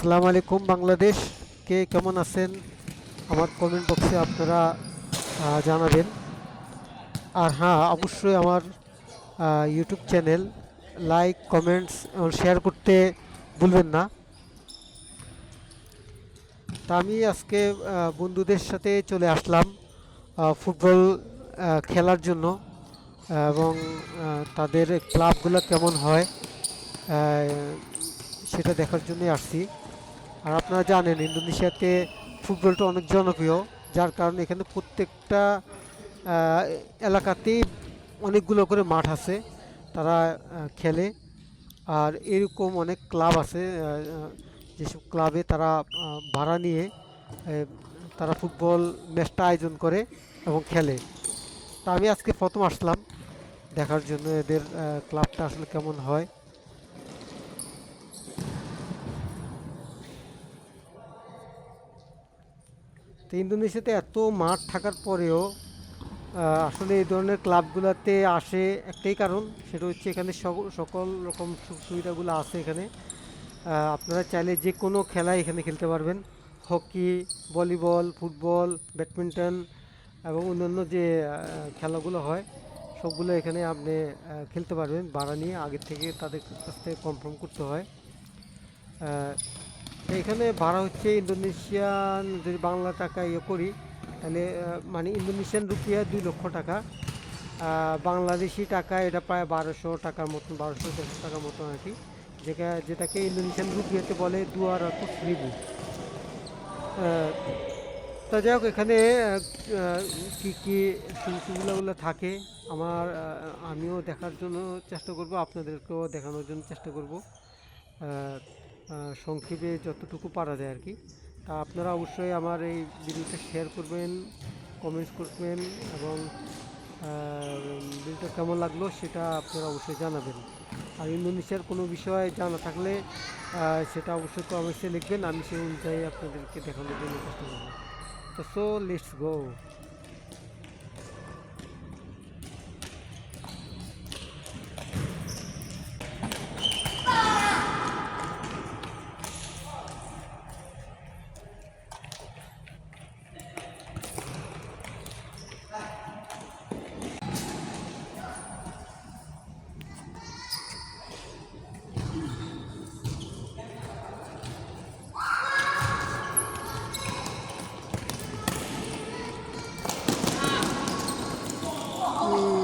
আসসালামু আলাইকুম বাংলাদেশ কে কেমন আছেন? আমার কমেন্ট বক্সে আপনারা জানাবেন। আর হ্যাঁ অবশ্যই আমার YouTube channel like comments share করতে ভুলবেন না। তা আমি আজকে বন্ধুদের সাথে চলে আসলাম ফুটবল খেলার জন্য এবং তাদের ক্লাবগুলো কেমন হয় সেটা দেখার জন্যই আসছি। আর আপনারা জানেন, ইন্দোনেশিয়াতে ফুটবলটা অনেক জনপ্রিয়, যার কারণে এখানে প্রত্যেকটা এলাকাতেই অনেকগুলো করে মাঠ আছে, তারা খেলে। আর এরকম অনেক ক্লাব আছে যেসব ক্লাবে তারা ভাড়া নিয়ে তারা ফুটবল ম্যাচটা আয়োজন করে এবং খেলে। তা আমি আজকে প্রথম আসলাম, দেখার জন্য এদের ক্লাবটা আসলে কেমন হয়। তো ইন্দোনেশিয়াতে এত মাঠ থাকার পরেও আসলে এই ধরনের ক্লাবগুলোতে আসে একটাই কারণ, সেটা হচ্ছে এখানে সকল- রকম সুখ সুবিধাগুলো আছে এখানে। আপনারা চাইলে যে কোনো খেলা এখানে খেলতে পারবেন। হকি, ভলিবল, ফুটবল, ব্যাডমিন্টন এবং অন্যান্য যে খেলাগুলো হয়, সবগুলো এখানে আপনি খেলতে পারবেন। ভাড়া নিয়ে আগের থেকে তাদের কাছ থেকে কনফার্ম করতে হয়। এখানে ভাড়া হচ্ছে ইন্দোনেশিয়ান, যদি বাংলা টাকা ইয়ে করি, তাহলে মানে ইন্দোনেশিয়ান রুপিয়া দুই লক্ষ টাকা। বাংলাদেশি টাকা এটা প্রায় বারোশো টাকার মতন, বারোশো তেরোশো টাকার মতন আর কি। যেটা, যেটাকে ইন্দোনেশিয়ান রুপিয়াতে বলে দুয়ার অর্থ রিবু তা যাই হোক, এখানে কী কী সুবিধাগুলো থাকে, আমার আমিও দেখার জন্য চেষ্টা করব, আপনাদেরকেও দেখানোর জন্য চেষ্টা করব। সংক্ষেপে যতটুকু পারা যায় আর কি। তা আপনারা অবশ্যই আমার এই ভিডিওটা শেয়ার করবেন কমেন্টস করবেন এবং ভিডিওটা কেমন লাগল সেটা আপনারা অবশ্যই জানাবেন। আর ইন্দোনেশিয়ার কোনো বিষয় জানা থাকলে সেটা অবশ্যই কমেন্টসে লিখবেন, আমি সেই অনুযায়ী আপনাদেরকে দেখানোর জন্য চেষ্টা করব। তো সো লেটস গো 嗯